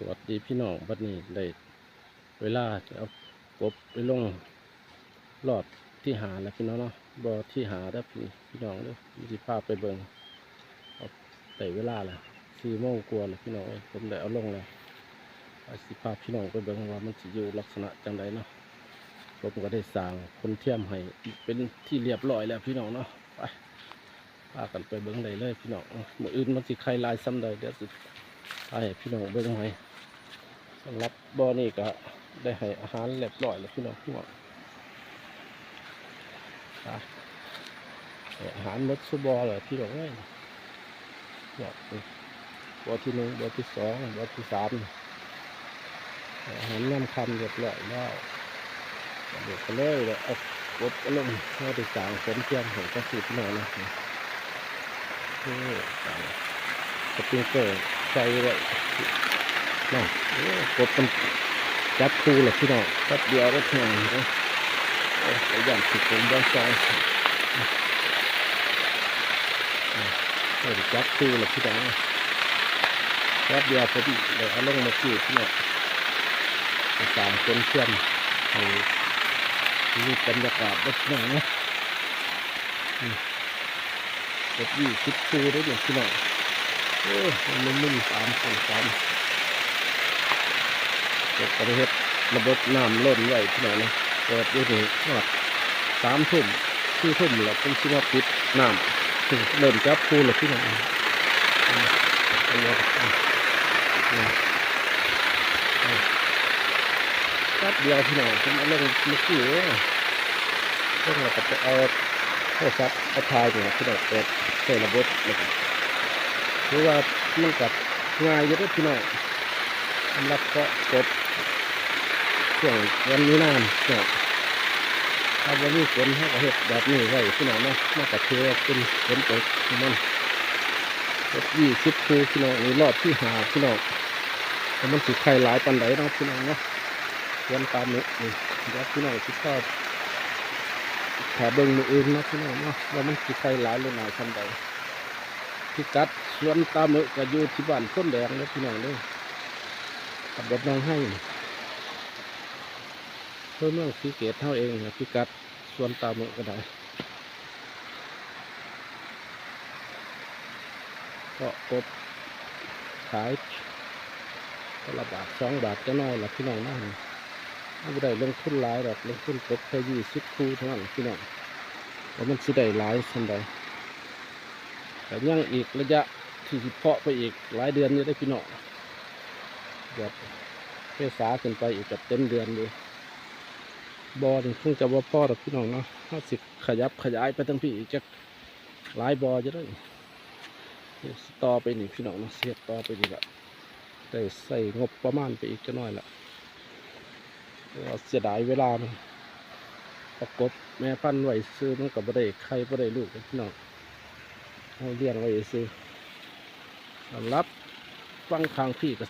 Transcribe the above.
สวัสดีพี่น้องบัดนี้ได้เวลาจะเอากบไปลงรอดที่หาแล้วพี่น้องเนาะบ่ที่หาแล้วพี่พี่น้องเด้อมีสิพาไปเบิงเอาได้เวลาแล้วสี่โมงกว่าแล้วพี่น้องผมได้เอาลงแล้วเอาสิพาพพี่น้องไปเบิ่งว่ามันสิอยู่ลักษณะจังไดเนาะผมก็ได้สร้างคนเทียมให้เป็นที่เรียบร้อยแล้วพี่น้องเนาะไปพากันไปเบิ่งได้เลยพี่น้องมืออื่นมันสิใครลายซ้ำใดเดี๋ยวสิให้พี่น้องเบิ่งให้ สำหรับบ่อนี่ก็ได้ให้อาหารเรียบร้อยแล้วพี่น้องพี่น้องอะให้อาหารมดสุบอเลยพี่น้องเอ้ยเนี่ยบ่อที่หนึ่งบ่อที่สองบ่อที่สามอาหารน้ำคำเรียบร้อยแล้วเดี๋ยวก็เลยแล้วเอากดเอาลงให้ได้สร้างสมเทียมของกระสุนพี่น้องนะนี่สร้างสปริงเกอร์ใส่ไว้ น่ะโอ้กดมันจับคู่เลยพี่น้องแป๊บเดียวก็ถึงนะโอ้ยอย่างสุดผมบ้านซอยเฮ้ยจับคู่เลยพี่น้องแป๊บเดียวพอดีเดี๋ยวเอาลงมาคู่พี่น้องสามคนเชื่อมให้นี่บรรยากาศได้พี่น้องนะเก็บยี่สิบคู่ได้เลยพี่น้องโอ้ยมันมุ่นสามคนสาม เกิดประเทศระบบน้ำล้นไว้ที่ไหนนะเปิดอยู่นี่ทอดสามทุ่มสี่ทุ่มแล้วเป็นชิมาปิดน้ำเริ่มจับคูแล้วที่ไหนอืมอืมอืมอืมอืมอืมแป๊บเดียวที่ไหนผมเอาลงมือกี้เรื่องเราจะเอาโทรศัพท์เอาถ่ายเนี่ยที่ไหนเปิดใส่ระบบเลยหรือว่ามันกับง่ายอยู่เด้วยพี่น้องสำหรับเกาะกบช่วงวันนี้น้ำเนาะถ้าวันนี้ฝนเขาก็เห็ดแบบนี้ไว้พี่น้องนาะมากับเทือเป็นฝนตกมันกบยี่สิบคูพี่น้องนี่รอบที่หาพี่น้องแต่มันสิไข่หลายปันไดเนาะพี่น้องเนาะวันตามนี้นี่เดี๋ยวพี่น้องสิดชอบแถเบิ้งมืออื่นนะพี่น้องเนาะว่ามันสิไข่หลายหรือหน่อยปันใดพิกัดสวนตาหมึกก็อยู่ที่บ้านต้นแดงเลยพี่น้องเลยขับรถน้องให้ เพื่อเมืองสีเกตเท่าเองนะพิกัดส่วนตาหมึกก็ได้ก็กบขายก็ละบาทสองบาทจะน้อยหละพี่น้องนะไม่ได้ลงทุนหลายหรอกลงทุนกบแค่ยี่สิบคู่เท่านั้นพี่น้องแล้วมันสิได้หลายสันใดแต่ยังอีกระยะที่เพาะไปอีกหลายเดือนนี่ได้พี่น้องเกือบเมษาขึ้นไปอีกกับเต็มเดือนเลย บอนี่คงจะว่าพ่อหรอกพี่น้องเนาะถ้าสิบขยับขยายไปทั้งพี่อีกจะหลายบอจะได้ต่อไปนี่พี่น้องเนาะเสียต่อไปนี่ละได้ใส่งบประมาณไปอีกจะน้อยละเพราะเสียดายเวลามันประกบแม่พันธุ์ไว้ซื้อมันกับบ่ได้ใครบ่ได้ลูกพี่น้องเอาเลี้ยงไว้ซื้อสำหรับฟังทางพี่ก็